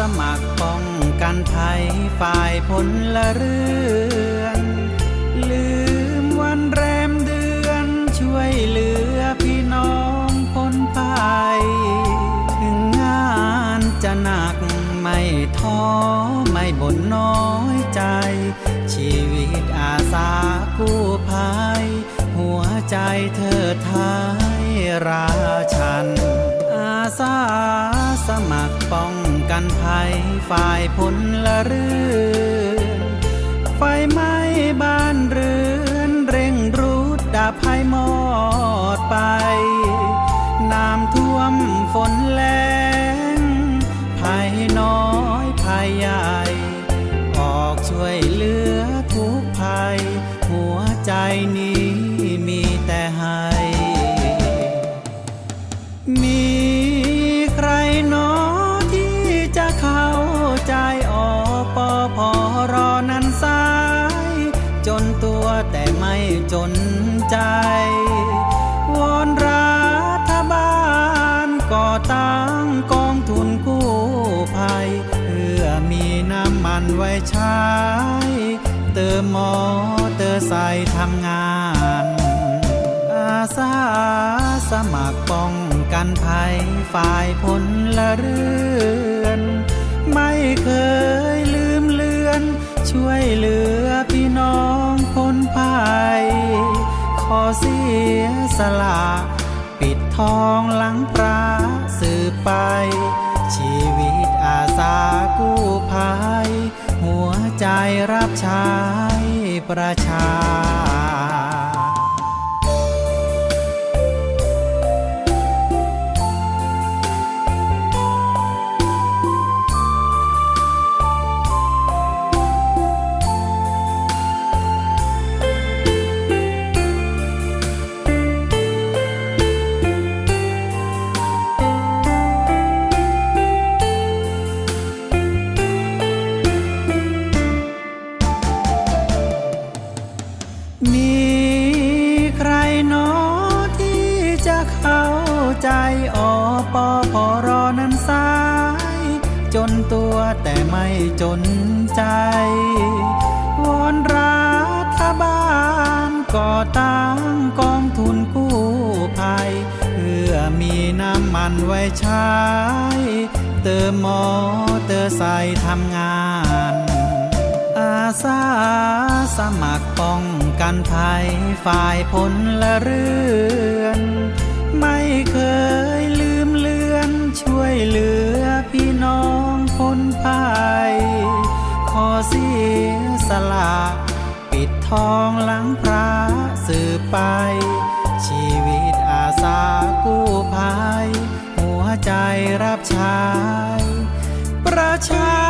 สมัครป้องกันภัยฝ่ายพลลเรือน ลืมวันแรมเดือนช่วยเหลือพี่น้องพ้นภัยถึงงานจะหนักไม่ท้อไม่บ่นน้อยใจ ชีวิตอาสากู้ภัย หัวใจเธอไทยราชันอาสา สมัครป้องกันภัยฝ่ายพละเรือนไฟไหม้บ้านเรือนเร่งรุดดับให้หมดไป น้ำท่วมฝนแรงภัยน้อยภัยใหญ่ ออกช่วยเหลือทุกภัย หัวใจนี้ จนใจ วอนรัฐบาลก่อตั้งกองทุนกู้ภัย เพื่อมีน้ำมันไว้ใช้ เติมหมอเตอร์ใส่ทำงาน อาสาสมัครป้องกันภัยฝ่ายพลเรือน ไม่เคย สลา ปิดทองหลังพระสืบไป ชีวิตอาสากู้ภัย หัวใจรับใช้ประชา ใจอปอพอรอนั้นสาย จนตัวแต่ไม่จนใจวอนรัฐบาลก่อตั้งกองทุนกู้ภัย เพื่อมีน้ำมันไว้ใช้ เติมหมอเตอร์ใส่ทำงาน อาสาสมัครป้องกันภัยฝ่ายพลละเรือน ไม่เคยลืมเลือน ช่วยเหลือพี่น้องพ้นภัยขอเสียสละปิดทองหลังพระสืบไป ชีวิตอาสากู้ภัย หัวใจรับใช้ประชา